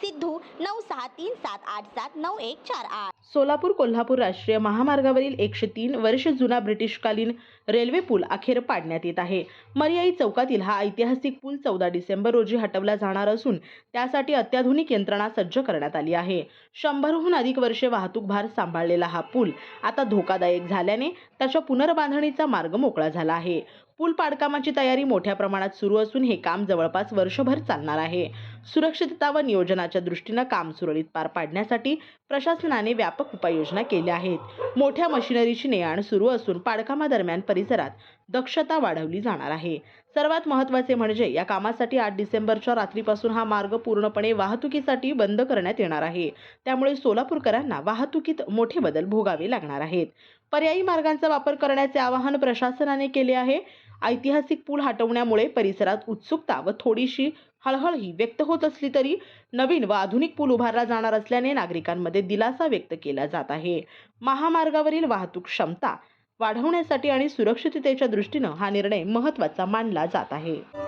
सिद्धू नऊ सहा तीन सात आठ सात नऊ एक चार आठ. सोलापूर कोल्हापूर राष्ट्रीय महामार्गावरील एकशे तीन वर्ष जुना ब्रिटिशकालीन रेल्वे पूल अखेर पाडण्यात येत आहे. मर्याई चौकातील हा ऐतिहासिक पूल चौदा डिसेंबर रोजी हटवला जाणार असून त्यासाठी अत्याधुनिक यंत्रणा सज्ज करण्यात आली आहे. शंभरहून अधिक वर्षे वाहतूक भार सांभाळलेला हा पूल आता धोकादायक झाल्याने त्याच्या पुनर्बांधणीचा मार्ग मोकळा झाला आहे. पूल पाडकामाची तयारी मोठ्या प्रमाणात सुरू असून हे काम जवळपास वर्षभर चालणार आहे. सुरक्षितता व नियोजनाच्या दृष्टीनं काम सुरळीत पार पाडण्यासाठी प्रशासनाने व्यापक उपाययोजना केल्या आहेत. मोठ्या मशिनरीची ने आण सुरू असून पाडकामादरम्यान परिसरात दक्षता वाढवली जाणार आहे. सर्वात महत्त्वाचे म्हणजे या कामासाठी आठ डिसेंबरच्या रात्रीपासून हा मार्ग पूर्णपणे वाहतुकीसाठी बंद करण्यात येणार आहे. त्यामुळे सोलापूरकरांना वाहतुकीत मोठे बदल भोगावे लागणार आहेत. पर्यायी मार्गांचा वापर करण्याचे आवाहन प्रशासनाने केले आहे. ऐतिहासिक पूल हटवण्यामुळे परिसरात उत्सुकता व थोडीशी हळहळही व्यक्त होत असली तरी नवीन व आधुनिक पूल उभारला जाणार असल्याने नागरिकांमध्ये दिलासा व्यक्त केला जात आहे. महामार्गावरील वाहतूक क्षमता वाढवण्यासाठी आणि सुरक्षिततेच्या दृष्टीनं हा निर्णय महत्त्वाचा मानला जात आहे.